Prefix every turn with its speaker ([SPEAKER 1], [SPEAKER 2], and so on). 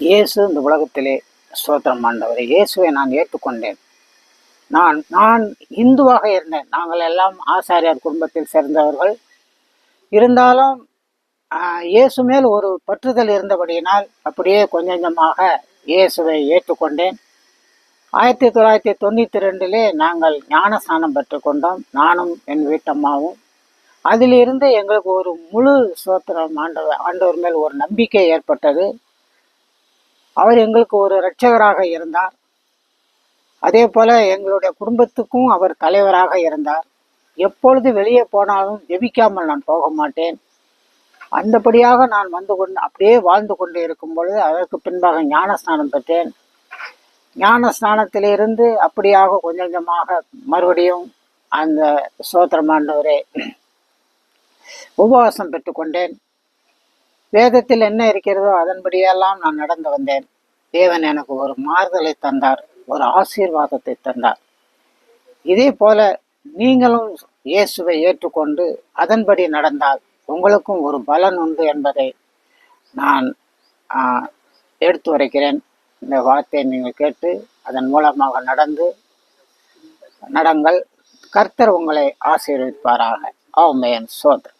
[SPEAKER 1] இயேசு இந்த உலகத்திலே ஸ்தோத்திரம் ஆண்டவரே இயேசுவை நான் ஏற்றுக்கொண்டேன். நான் நான் இந்துவாக இருந்தேன். நாங்கள் எல்லாம் ஆசாரியார் குடும்பத்தில் சேர்ந்தவர்கள். இருந்தாலும் இயேசு மேல் ஒரு பற்றுதல் இருந்தபடியினால் அப்படியே கொஞ்சம் கொஞ்சமாக இயேசுவை ஏற்றுக்கொண்டேன். ஆயிரத்தி தொள்ளாயிரத்தி தொண்ணூற்றி ரெண்டிலே நாங்கள் ஞானஸ்நானம் பெற்றுக்கொண்டோம் நானும் என் வீட்டம்மாவும். அதிலிருந்து எங்களுக்கு ஒரு முழு சோத்திரம் ஆண்டவர் ஆண்டவர் மேல் ஒரு நம்பிக்கை ஏற்பட்டது. அவர் எங்களுக்கு ஒரு இரட்சகராக இருந்தார். அதே போல எங்களுடைய குடும்பத்துக்கும் அவர் தலைவராக இருந்தார். எப்பொழுது வெளியே போனாலும் ஜெபிக்காமல் நான் போக மாட்டேன். அந்தபடியாக நான் வந்து கொண்டு அப்படியே வாழ்ந்து கொண்டு இருக்கும் பொழுது அதற்கு பின்பாக ஞானஸ்நானம் பெற்றேன். ஞான ஸ்நானத்திலிருந்து அப்படியாக கொஞ்சம் கொஞ்சமாக மறுபடியும் அந்த சோத்திரமாண்டவரே உபவாசம் பெற்றுக்கொண்டேன். வேதத்தில் என்ன இருக்கிறதோ அதன்படியெல்லாம் நான் நடந்து வந்தேன். தேவன் எனக்கு ஒரு மாறுதலை தந்தார் ஒரு ஆசீர்வாதத்தை தந்தார். இதே போல நீங்களும் இயேசுவை ஏற்றுக்கொண்டு அதன்படி நடந்தால் உங்களுக்கும் ஒரு பலன் உண்டு என்பதை நான் எடுத்து வரைக்கிறேன் இந்த வார்த்தையை நீங்கள் கேட்டு அதன் மூலமாக நடந்து நடங்கள். கர்த்தர் உங்களை ஆசீர்வதிப்பாராக ஆமேன். சோதர்